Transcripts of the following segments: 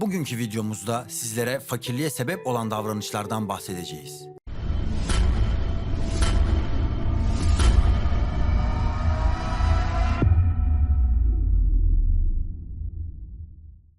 Bugünkü videomuzda sizlere fakirliğe sebep olan davranışlardan bahsedeceğiz.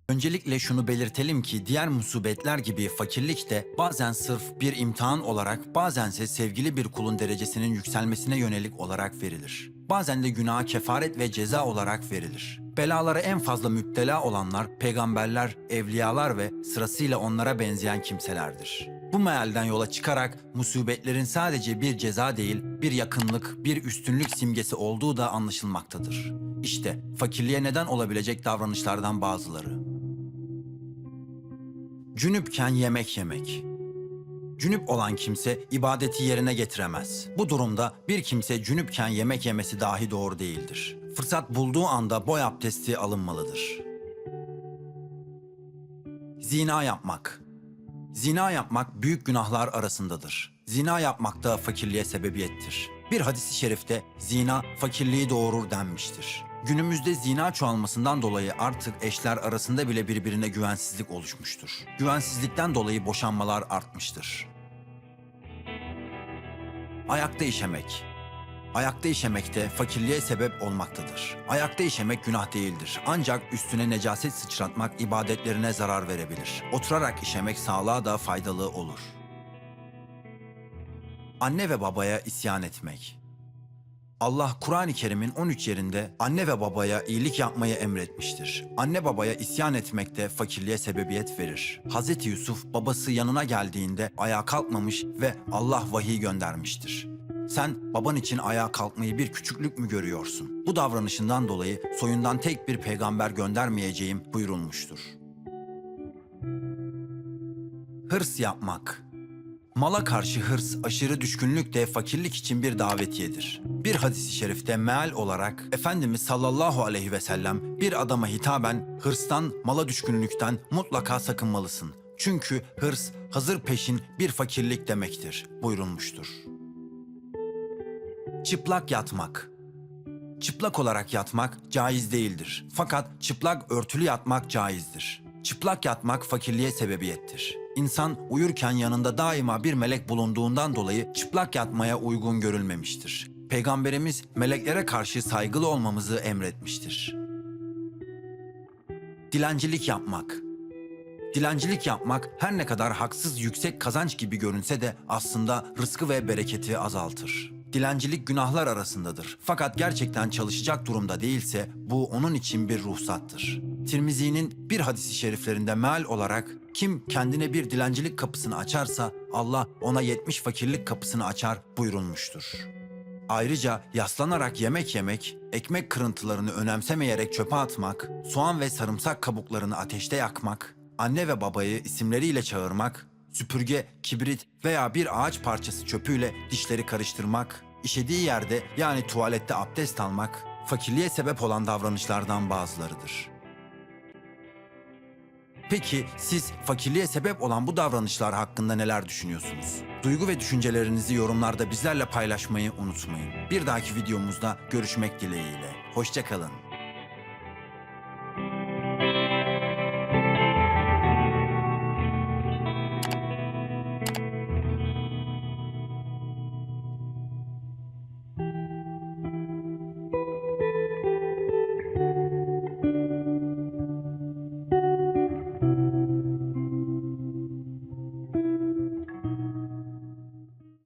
Öncelikle şunu belirtelim ki diğer musibetler gibi fakirlik de bazen sırf bir imtihan olarak bazense sevgili bir kulun derecesinin yükselmesine yönelik olarak verilir. Bazen de günaha kefaret ve ceza olarak verilir. Belalara en fazla müptela olanlar peygamberler, evliyalar ve sırasıyla onlara benzeyen kimselerdir. Bu mealden yola çıkarak musibetlerin sadece bir ceza değil, bir yakınlık, bir üstünlük simgesi olduğu da anlaşılmaktadır. İşte fakirliğe neden olabilecek davranışlardan bazıları. Cünüpken yemek yemek. Cünüp olan kimse ibadeti yerine getiremez. Bu durumda bir kimse cünüpken yemek yemesi dahi doğru değildir. Fırsat bulduğu anda boy abdesti alınmalıdır. Zina yapmak. Zina yapmak büyük günahlar arasındadır. Zina yapmak da fakirliğe sebebiyettir. Bir hadisi şerifte zina fakirliği doğurur denmiştir. Günümüzde zina çoğalmasından dolayı artık eşler arasında bile birbirine güvensizlik oluşmuştur. Güvensizlikten dolayı boşanmalar artmıştır. Ayakta işemek. Ayakta işemek de fakirliğe sebep olmaktadır. Ayakta işemek günah değildir. Ancak üstüne necaset sıçratmak ibadetlerine zarar verebilir. Oturarak işemek sağlığa da faydalı olur. Anne ve babaya isyan etmek. Allah Kur'an-ı Kerim'in 13 yerinde anne ve babaya iyilik yapmayı emretmiştir. Anne babaya isyan etmek de fakirliğe sebebiyet verir. Hz. Yusuf babası yanına geldiğinde ayağa kalkmamış ve Allah vahiy göndermiştir. Sen baban için ayağa kalkmayı bir küçüklük mü görüyorsun? Bu davranışından dolayı soyundan tek bir peygamber göndermeyeceğim buyurulmuştur. Hırs yapmak Mala karşı hırs, aşırı düşkünlük de fakirlik için bir davetiyedir. Bir hadisi şerifte meal olarak Efendimiz sallallahu aleyhi ve sellem bir adama hitaben hırstan, mala düşkünlükten mutlaka sakınmalısın. Çünkü hırs hazır peşin bir fakirlik demektir buyurulmuştur. Çıplak yatmak Çıplak olarak yatmak caiz değildir. Fakat çıplak örtülü yatmak caizdir. Çıplak yatmak fakirliğe sebebiyettir. İnsan uyurken yanında daima bir melek bulunduğundan dolayı çıplak yatmaya uygun görülmemiştir. Peygamberimiz meleklere karşı saygılı olmamızı emretmiştir. Dilencilik yapmak Dilencilik yapmak her ne kadar haksız yüksek kazanç gibi görünse de aslında rızkı ve bereketi azaltır. Dilencilik günahlar arasındadır. Fakat gerçekten çalışacak durumda değilse bu onun için bir ruhsattır. Tirmizi'nin bir hadisi şeriflerinde meal olarak kim kendine bir dilencilik kapısını açarsa Allah ona 70 fakirlik kapısını açar buyurulmuştur. Ayrıca yaslanarak yemek yemek, ekmek kırıntılarını önemsemeyerek çöpe atmak, soğan ve sarımsak kabuklarını ateşte yakmak, anne ve babayı isimleriyle çağırmak, süpürge, kibrit veya bir ağaç parçası çöpüyle dişleri karıştırmak, işediği yerde yani tuvalette abdest almak, fakirliğe sebep olan davranışlardan bazılarıdır. Peki siz fakirliğe sebep olan bu davranışlar hakkında neler düşünüyorsunuz? Duygu ve düşüncelerinizi yorumlarda bizlerle paylaşmayı unutmayın. Bir dahaki videomuzda görüşmek dileğiyle. Hoşçakalın.